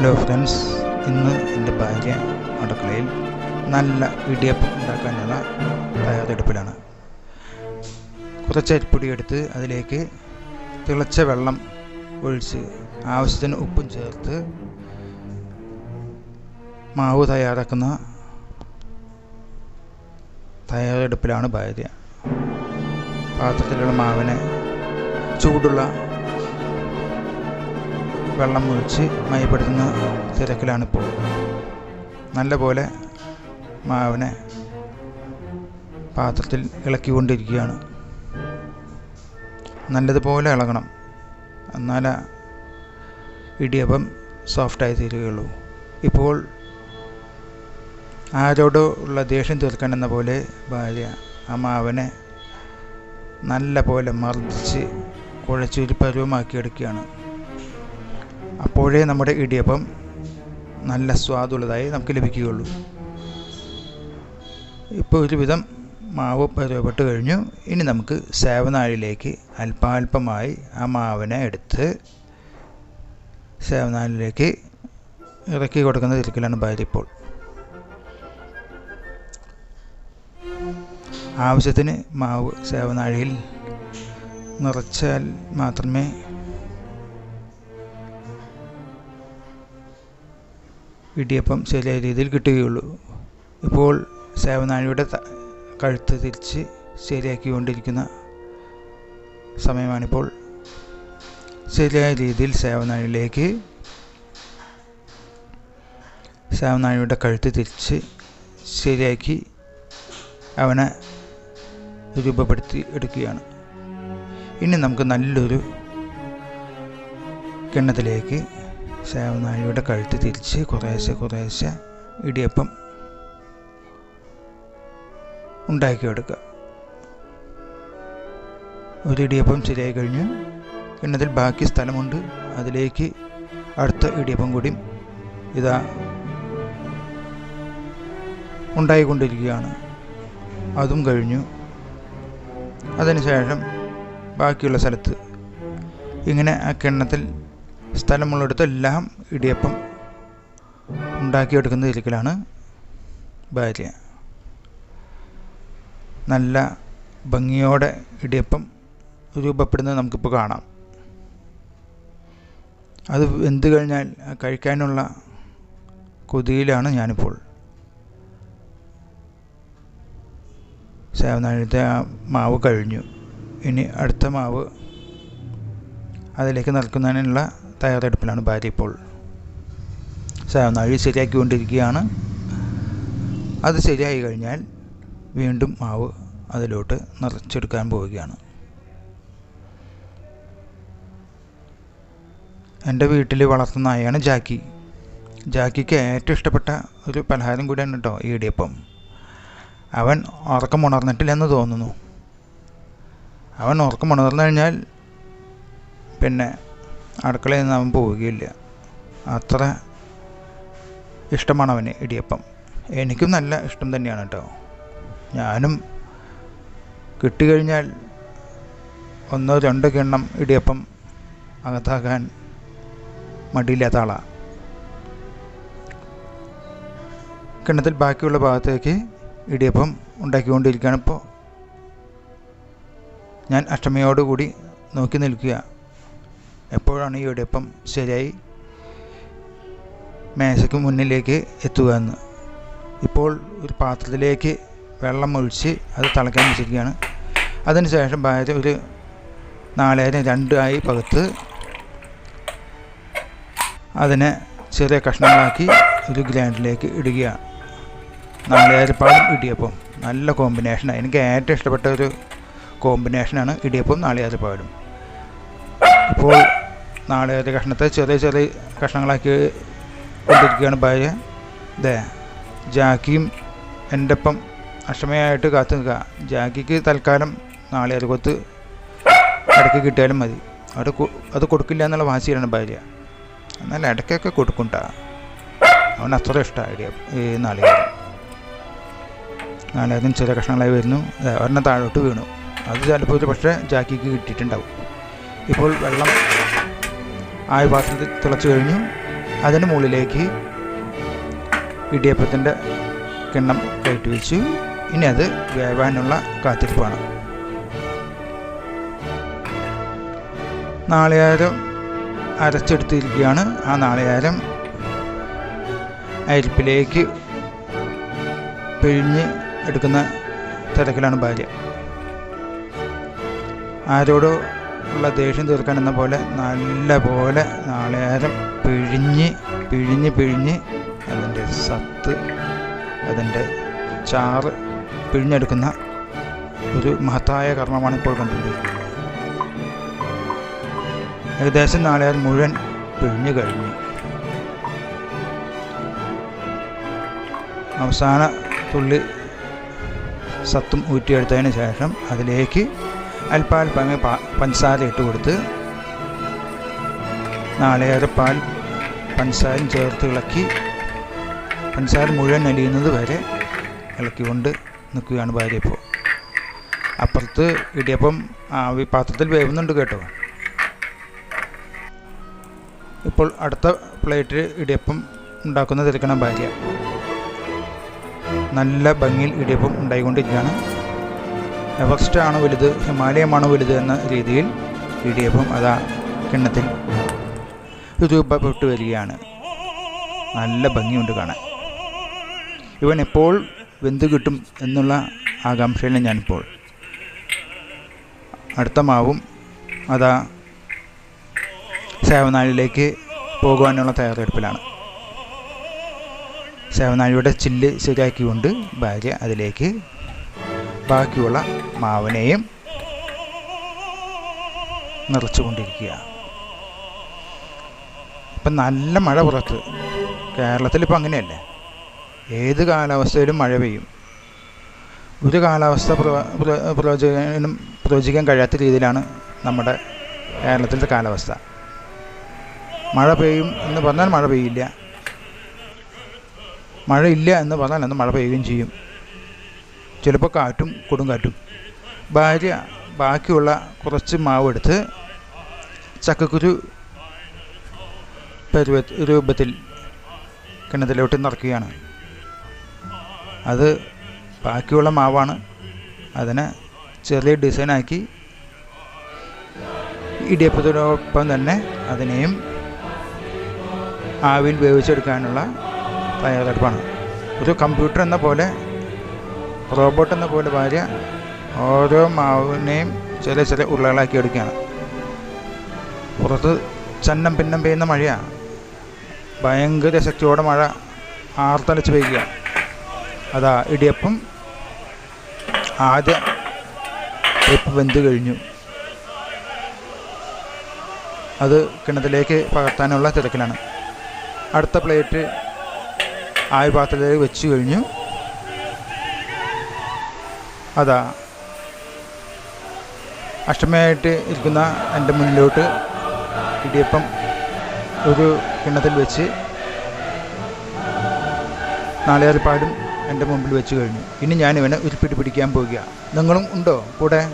Hello friends ഇന്ന് എന്റെ ഭാര്യ അടുക്കളയിൽ നല്ല ഇടിയപ്പം ഉണ്ടാക്കാനുള്ള തയ്യാറെടുപ്പിലാണ്. കുറച്ച് അരിപ്പൊടി എടുത്ത് അതിലേക്ക് തിളച്ച വെള്ളം ഒഴിച്ച് ആവശ്യത്തിന് ഉപ്പും ചേർത്ത് മാവ് തയ്യാറാക്കുന്ന തയ്യാറെടുപ്പിലാണ് ഭാര്യ. പാത്രത്തിലുള്ള മാവിനെ ചൂടുള്ള വെള്ളം ഒഴിച്ച് മയപ്പെടുത്തുന്ന തിരക്കിലാണിപ്പോൾ. നല്ലപോലെ മാവിനെ പാത്രത്തിൽ ഇളക്കിക്കൊണ്ടിരിക്കുകയാണ്. നല്ലതുപോലെ ഇളകണം. എന്നാലേ ഇടിയപ്പം സോഫ്റ്റായി തീരുകയുള്ളൂ. ഇപ്പോൾ ആരോടോ ഉള്ള ദേഷ്യം തീർക്കാൻ എന്ന പോലെ ഭാര്യ ആ മാവിനെ നല്ല പോലെ മർദ്ദിച്ച് കുഴച്ചൊരു പരുവമാക്കിയെടുക്കുകയാണ്. അപ്പോഴേ നമ്മുടെ ഇടിയപ്പം നല്ല സ്വാദുള്ളതായി നമുക്ക് ലഭിക്കുകയുള്ളൂ. ഇപ്പോൾ ഒരുവിധം മാവ് പരുവപ്പെട്ട് കഴിഞ്ഞു. ഇനി നമുക്ക് സേവനാഴിലേക്ക് അല്പാൽപമായി ആ മാവിനെ എടുത്ത് സേവനാഴിലേക്ക് ഇറക്കി കൊടുക്കുന്ന തിരക്കിലാണ് ഭാര്യ ഇപ്പോൾ. ആവശ്യത്തിന് മാവ് സേവനാഴിയിൽ നിറച്ചാൽ മാത്രമേ ഇടിയപ്പം ശരിയായ രീതിയിൽ കിട്ടുകയുള്ളൂ. ഇപ്പോൾ സേവനാഴിയുടെ കഴുത്ത് തിരിച്ച് ശരിയാക്കിക്കൊണ്ടിരിക്കുന്ന സമയമാണിപ്പോൾ. ശരിയായ രീതിയിൽ സേവനാഴിയിലേക്ക് സേവനാഴിയുടെ കഴുത്ത് തിരിച്ച് ശരിയാക്കി അവനെ രൂപപ്പെടുത്തി എടുക്കുകയാണ്. ഇനി നമുക്ക് നല്ലൊരു കിണ്ണത്തിലേക്ക് സേവനാഴിയുടെ കഴുത്ത് തിരിച്ച് കുറേശ്ശെ കുറേശ്ശെ ഇടിയപ്പം ഉണ്ടാക്കിയെടുക്കുക. ഒരു ഇടിയപ്പം ശരിയായി കഴിഞ്ഞു. കിണ്ണത്തിൽ ബാക്കി സ്ഥലമുണ്ട്. അതിലേക്ക് അടുത്ത ഇടിയപ്പം കൂടി ഇതാ ഉണ്ടായിക്കൊണ്ടിരിക്കുകയാണ്. അതും കഴിഞ്ഞു. അതിനുശേഷം ബാക്കിയുള്ള സ്ഥലത്ത് ഇങ്ങനെ ആ കിണ്ണത്തിൽ സ്ഥലമുള്ളിടത്തെല്ലാം ഇടിയപ്പം ഉണ്ടാക്കിയെടുക്കുന്ന ഇരിക്കലാണ് ഭാര്യ. നല്ല ഭംഗിയോടെ ഇടിയപ്പം രൂപപ്പെടുന്നത് നമുക്കിപ്പോൾ കാണാം. അത് വെന്ത് കഴിഞ്ഞാൽ കഴിക്കാനുള്ള കൊതിയിലാണ് ഞാനിപ്പോൾ. സേവനാഴിത്തെ ആ മാവ് കഴിഞ്ഞു. ഇനി അടുത്ത മാവ് അതിലേക്ക് നിറക്കുന്നതിനുള്ള തയ്യാറെടുപ്പിലാണ് ഭാര്യ ഇപ്പോൾ. നഴി ശരിയാക്കിക്കൊണ്ടിരിക്കുകയാണ്. അത് ശരിയായി കഴിഞ്ഞാൽ വീണ്ടും മാവ് അതിലോട്ട് നിറച്ചെടുക്കാൻ പോവുകയാണ്. എന്റെ വീട്ടിൽ വളർത്തുന്ന നായയാണ് ജാക്കി. ജാക്കിക്ക് ഏറ്റവും ഇഷ്ടപ്പെട്ട ഒരു പലഹാരം കൂടിയാണ് കേട്ടോ ഈ ഇടിയപ്പം. അവൻ ഉറക്കം ഉണർന്നിട്ടില്ലെന്ന് തോന്നുന്നു. അവൻ ഉറക്കം ഉണർന്നു കഴിഞ്ഞാൽ പിന്നെ അടുക്കളയിൽ നിന്ന് അവൻ പോവുകയില്ല. അത്ര ഇഷ്ടമാണ് അവന് ഇടിയപ്പം. എനിക്കും നല്ല ഇഷ്ടം തന്നെയാണ് കേട്ടോ. ഞാനും കിട്ടിക്കഴിഞ്ഞാൽ ഒന്നോ രണ്ടോ കിണ്ണം ഇടിയപ്പം അകത്താക്കാൻ മടിയില്ലാത്ത ആളാണ് കിണ്ണത്തിൽ ബാക്കിയുള്ള ഭാഗത്തേക്ക് ഇടിയപ്പം ഉണ്ടാക്കിക്കൊണ്ടിരിക്കുകയാണ് ഇപ്പോൾ. ഞാൻ അഷ്ടമിയോടുകൂടി നോക്കി നിൽക്കുക. എപ്പോഴാണ് ഈ ഇടിയപ്പം ശരിയായി? മേശയ്ക്ക് മുന്നിലേക്ക് എത്തുക എന്ന്. ഇപ്പോൾ ഒരു പാത്രത്തിലേക്ക് വെള്ളം ഒഴിച്ച് അത് തിളയ്ക്കാൻ വെച്ചിരിക്കുകയാണ്. അതിനുശേഷം ഭാര്യ ഒരു നാലായിരം രണ്ടായി പകുത്ത് അതിനെ ചെറിയ കഷ്ണങ്ങളാക്കി ഒരു ഗ്രാൻഡിലേക്ക് ഇടുകയാണ്. പാടും ഇടിയപ്പം. നല്ല കോമ്പിനേഷനാണ്. എനിക്ക് ഏറ്റവും ഇഷ്ടപ്പെട്ട ഒരു കോമ്പിനേഷനാണ് ഇടിയപ്പം നാളികേരപ്പാലും ഇപ്പോൾ നാളികേര കഷ്ണത്തെ ചെറിയ ചെറിയ കഷ്ണങ്ങളാക്കി കൊണ്ടിരിക്കുകയാണ് ഭാര്യ. ദേ ജാക്കിയും എന്റെ ഒപ്പം അക്ഷമയായിട്ട് കാത്തു നിൽക്കുക. ജാക്കിക്ക് തൽക്കാലം നാളികേര കൊത്ത് ഇടയ്ക്ക് കിട്ടിയാലും മതി. അവിടെ അത് കൊടുക്കില്ല എന്നുള്ള വാശിയാണ് ഭാര്യ. എന്നാൽ ഇടയ്ക്കൊക്കെ കൊടുക്കുണ്ടാ അവൻ അത്ര ഇഷ്ടമാണ് ഈ ഈ നാളികേരം. നാളികേരം ചെറിയ കഷ്ണങ്ങളായി വരുന്നു. ഒരെണ്ണം താഴോട്ട് വീണു. അത് ചിലപ്പോൾ പക്ഷേ ജാക്കിക്ക് കിട്ടിയിട്ടുണ്ടാവും. ഇപ്പോൾ വെള്ളം ആയ പാത്രത്തിൽ തിളച്ച് കഴിഞ്ഞു. അതിന് മുകളിലേക്ക് ഇടിയപ്പത്തിന്റെ കിണ്ണം കയറ്റി വെച്ചു. ഇനി അത് വേവാനുള്ള കാത്തിരിപ്പാണ്. നാളികേരം അരച്ചെടുത്തിരിക്കുകയാണ്. ആ നാളികേരം അരിപ്പിലേക്ക് പിഴിഞ്ഞ് എടുക്കുന്ന തിരക്കിലാണ് ഭാര്യ. ആരോടോ ഉള്ള ദേഷ്യം തീർക്കാൻ എന്ന പോലെ നല്ല പോലെ നാളേരം പിഴിഞ്ഞ് പിഴിഞ്ഞ് പിഴിഞ്ഞ് അതിന്റെ സത്ത് അതിന്റെ ചാറ് പിഴിഞ്ഞെടുക്കുന്ന ഒരു മഹത്തായ കർമ്മമാണ് ഇപ്പോൾ കണ്ടുകൊണ്ടിരിക്കുന്നത്. ഏകദേശം നാളേരം മുഴുവൻ പിഴിഞ്ഞു കഴിഞ്ഞു. അവസാന തുള്ളി സത്തും ഊറ്റിയെടുത്തതിന് ശേഷം അതിലേക്ക് അല്പാൽപ്പമേ പഞ്ചസാര ഇട്ട് കൊടുത്ത് നാളികേരപ്പാൽ പഞ്ചസാരയും ചേർത്ത് ഇളക്കി പഞ്ചസാര മുഴുവൻ അലിയുന്നത് വരെ ഇളക്കിക്കൊണ്ട് നിൽക്കുകയാണ് ഭാര്യ ഇപ്പോൾ. അപ്പുറത്ത് ഇടിയപ്പം ആവി പാത്രത്തിൽ വേവുന്നുണ്ട് കേട്ടോ. ഇപ്പോൾ അടുത്ത പ്ലേറ്റിൽ ഇടിയപ്പം ഉണ്ടാക്കുന്ന തിരക്കണം ഭാര്യ. നല്ല ഭംഗിയിൽ ഇടിയപ്പം ഉണ്ടായിക്കൊണ്ടിരിക്കുകയാണ്. എവറസ്റ്റ് ആണ് വലുത് ഹിമാലയമാണ് വലുത് എന്ന രീതിയിൽ ഇടിയപ്പം അതാ കിണ്ണത്തിൽ രൂപപ്പെട്ടു വരികയാണ്. നല്ല ഭംഗിയുണ്ട് കാണാൻ. ഇവൻ എപ്പോൾ വെന്ത് കിട്ടും എന്നുള്ള ആകാംക്ഷയിലാണ് ഞാനിപ്പോൾ അടുത്ത മാവും അതാ സേവനാഴിയിലേക്ക് പോകുവാനുള്ള തയ്യാറെടുപ്പിലാണ്. സേവനാഴിയുടെ ചില്ല് ശരിയാക്കിക്കൊണ്ട് ഭാര്യ അതിലേക്ക് ബാക്കിയുള്ള മാവിനെയും നിറച്ചുകൊണ്ടിരിക്കുക. ഇപ്പം നല്ല മഴ പുറത്ത്. കേരളത്തിൽ ഇപ്പം അങ്ങനെയല്ലേ? ഏത് കാലാവസ്ഥയിലും മഴ പെയ്യും. ഒരു കാലാവസ്ഥ പ്രവചകനും പ്രവചിക്കാൻ കഴിയാത്ത രീതിയിലാണ് നമ്മുടെ കേരളത്തിലത്തെ കാലാവസ്ഥ. മഴ പെയ്യും എന്ന് പറഞ്ഞാൽ മഴ പെയ്യില്ല. മഴയില്ല എന്ന് പറഞ്ഞാൽ അന്ന് മഴ പെയ്യുകയും ചെയ്യും. ചിലപ്പോൾ കാറ്റും കൊടുങ്കാറ്റും ഭാര്യ ബാക്കിയുള്ള കുറച്ച് മാവ് എടുത്ത് ചക്കക്കുരു പരുവ രൂപത്തിൽ കിണറ്റിലോട്ട് നിറയ്ക്കുകയാണ്. അത് ബാക്കിയുള്ള മാവാണ്. അതിനെ ചെറിയ ഡിസൈനാക്കി ഇടിയപ്പത്തിനൊപ്പം തന്നെ അതിനെയും ആവിയിൽ വേവിച്ചെടുക്കാനുള്ള തയ്യാറെടുപ്പാണ്. ഒരു കമ്പ്യൂട്ടർ എന്ന പോലെ റോബോട്ട് എന്ന പോലെ ഭാര്യ ഓരോ മാവിനെയും ചെറിയ ചെറിയ ഉരുളകളാക്കി എടുക്കുകയാണ്. പുറത്ത് ചന്നം പിന്നം പെയ്യുന്ന മഴയാണ് ഭയങ്കര ശക്തിയോടെ മഴ ആർത്തലച്ച് പെയ്യുക. അതാ ഇടിയപ്പം ആദ്യ ഇപ്പ് വെന്ത് കഴിഞ്ഞു. അത് കിണറ്റിലേക്ക് പകർത്താനുള്ള തിരക്കിലാണ്. അടുത്ത പ്ലേറ്റ് ആയ പാത്രത്തിലേക്ക് വെച്ച് കഴിഞ്ഞു. അതാ അഷ്ടമയായിട്ട് ഇരിക്കുന്ന എന്റെ മുന്നിലോട്ട് ഇടിയപ്പം ഒരു കിണ്ണത്തിൽ വെച്ച് നാളികേരപ്പാലും എന്റെ മുമ്പിൽ വെച്ച് കഴിഞ്ഞു. ഇനി ഞാൻ ഇവനെ ഉരുപ്പിട്ട് പിടിക്കാൻ പോവുക നിങ്ങളും ഉണ്ടോ കൂടെ?